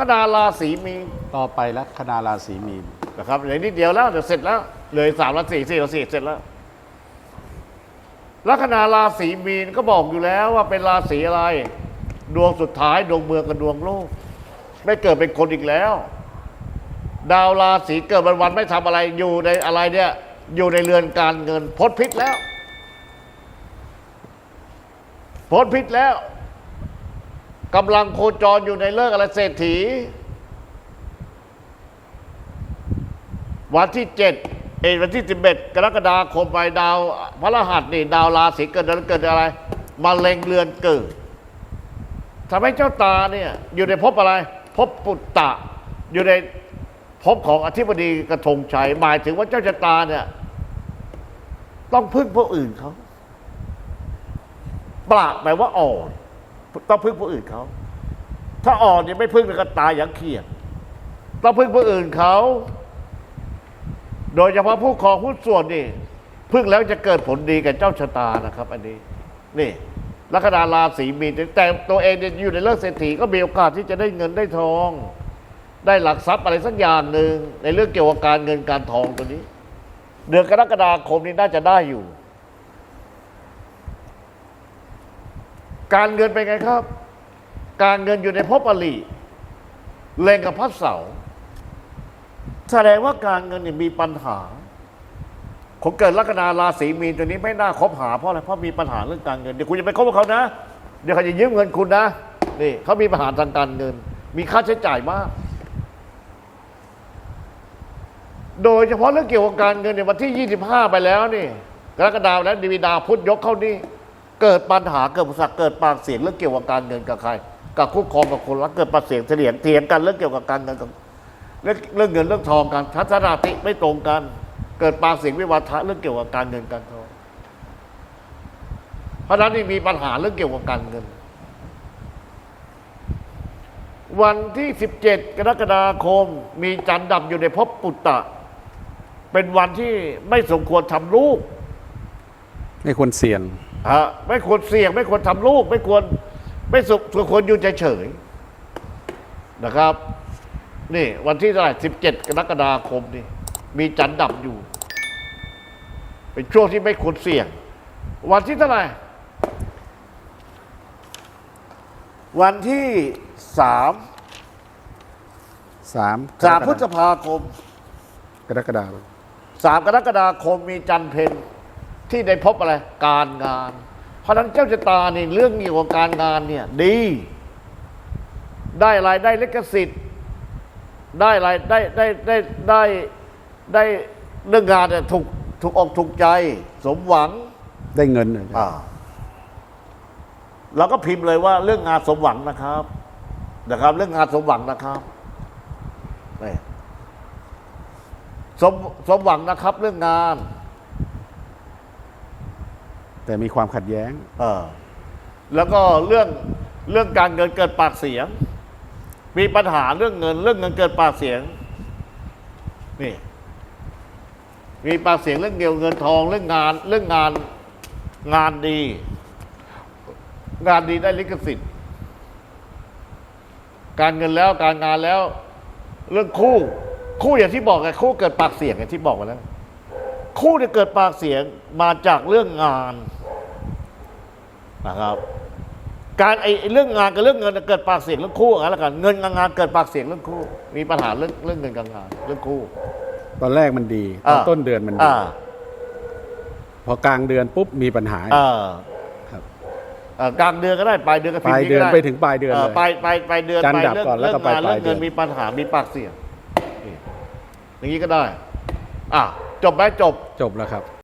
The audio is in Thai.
คนาราศีมีนต่อไปลัคนาราศีมีนนะครับเหลือนิดเดียวแล้วเดี๋ยวเสร็จแล้วเหลยสามราศีสี่ราศีเสร็จแล้วลัคนาราศีมีนก็บอกอยู่แล้วว่าเป็นราศีอะไร ดวงสุดท้ายดวงเมืองกับดวงโลก ไม่เกิดเป็นคนอีกแล้ว ดาวราศีเกิดวันวันๆไม่ทำอะไรอยู่ในอะไรเนี่ย อยู่ในเรือนการเงินพ้นพิษแล้วพ้นพิษแล้ว กำลังโคจรอยู่ในเลิกอะไรเศรษฐี วันที่เจ็ดเอวันที่สิบเอ็ดกรกฎาคมไปดาวพระรหัสนี่ ดาวราศีเกิดเดือนเกิดอะไรมาเล็งเรือนเกิดทำให้เจ้าตาเนี่ย อยู่ในภพอะไรภพปุตตะ อยู่ในภพของอธิบดีกระทงชัยหมายถึงว่าเจ้าชะตาเนี่ย ต้องพึ่งผู้อื่นเขาปราแปลว่าอ่อน ต้องพึ่งผู้อื่นเขา ถ้าอ่อนเนี่ยไม่พึ่งก็ตายอย่างเขียดต้องพึ่งผู้อื่นเขา โดยเฉพาะผู้ครองผู้ส่วนนี่พึ่งแล้วจะเกิดผลดีกับเจ้าชะตานะครับ อันนี้ นี่ลัคนาราศีมีนแต่ตัวเองเนี่ยอยู่ในเลิกเศรษฐีก็มีโอกาสที่จะได้เงินได้ทอง ได้หลักทรัพย์อะไรสักอย่างหนึ่งในเรื่องเกี่ยวกับการเงินการทองตัวนี้ เดือนกรกฎาคมนี้น่าจะได้อยู่ การเงินเป็นไงครับ การเงินอยู่ในภพอลีเลงกับพระเสาแสดงว่าการเงินเนี่ยมีปัญหาคนเกิดลัคนาราศีมีนตัวนี้ไม่น่าคบหาเพราะอะไรเพราะมีปัญหาเรื่องการเงินเดี๋ยวคุณจะไปคบกับเขานะ เดี๋ยวเขาจะยืมเงินคุณนะนี่เขามีปัญหาทางการเงิน มีค่าใช้จ่ายมาก โดยเฉพาะเรื่องเกี่ยวกับการเงินในวันที่ 25 ไปแล้วนี่กรกฎาคมแล้วดีวีดาพุธยกเข้านี่ เกิดปัญหาเกิดอุปสรรคเกิดปากเสียงเรื่องเกี่ยวกับการเงินกับใคร กับคู่ครองกับคนรักเกิดปากเสียงเถียงเถียงกันเรื่องเกี่ยวกับการเงินกับเรื่องเรื่องเงินเรื่องทองกันทัศนคติไม่ตรงกัน เกิดปากเสียงวิวาทะเรื่องเกี่ยวกับการเงินการทองเพราะนั้นนี่มีปัญหาเรื่องเกี่ยวกับการเงิน วันที่ 17 กรกฎาคม มีจันทร์ดับอยู่ในภพปุตตะ เป็นวันที่ไม่สมควรทำลูกไม่ควรเสี่ยง ฮะไม่ควรเสี่ยง ไม่ควรทำลูก ไม่ควรไม่สุขควรอยู่เฉยๆนะครับ นี่วันที่เท่าไหร่สิบเจ็ดกรกฎาคมนี่มีจันทร์ดับอยู่ เป็นช่วงที่ไม่ควรเสี่ยง วันที่เท่าไหร่วันที่สามสามสามพฤษภาคมกรกฎาคมสามกรกฎาคมมีจันทร์เพน ที่ได้พบอะไรการงาน เพราะฉะนั้นเจ้าชะตานี่เรื่องเกี่ยวกับการงานเนี่ยดี ได้รายได้ลิขสิทธิ์ ได้รายได้ได้ได้ได้ได้เรื่องงานเนี่ยถูกถูกอกถูกใจ สมหวังได้เงินเหรออ่าเราก็พิมพ์เลยว่าเรื่องงานสมหวังนะครับ นะครับ เรื่องงานสมหวังนะครับนี่สมสมหวังนะครับ เรื่องงาน แต่มีความขัดแย้ง เออแล้วก็เรื่องเรื่องการเงินเกิดปากเสียง มีปัญหาเรื่องเงิน เรื่องเงินเกิดปากเสียง นี่ มีปากเสียงเรื่องเกี่ยวเงินทองเรื่องงาน เรื่องงานงานดี งานดีได้ลิขสิทธิ์ การเงินแล้วการงานแล้ว เรื่องคู่ คู่อย่างที่บอกไงคู่เกิดปากเสียงอย่างที่บอกไปแล้ว คู่เนี่ยเกิดปากเสียงมาจากเรื่องงานนะครับ การไอ้ไอ้เรื่องงานกับเรื่องเงินเนี่ยเกิดปากเสียงเรื่องคู่อย่างนั้นละกันเงินกับงานเกิดปากเสียงเรื่องคู่ มีปัญหาเรื่องเรื่องเงินกับงานเรื่องคู่ ตอนแรกมันดีตอนต้นเดือนมันดี อ่าพอกลางเดือนปุ๊บมีปัญหาอ่าครับอ่ากลางเดือนก็ได้ปลายเดือนก็ปลายเดือนก็ไปถึงปลายเดือนเลย ปลายปลายปลายเดือนจันทร์ไปดับเรื่องก่อนแล้วเรื่ก็องไปงานปลายเรื่องเงินเดือนมีปัญหามีปากเสียงนี่อย่างนี้ก็ได้อะ จบไหมจบ จบแล้วครับ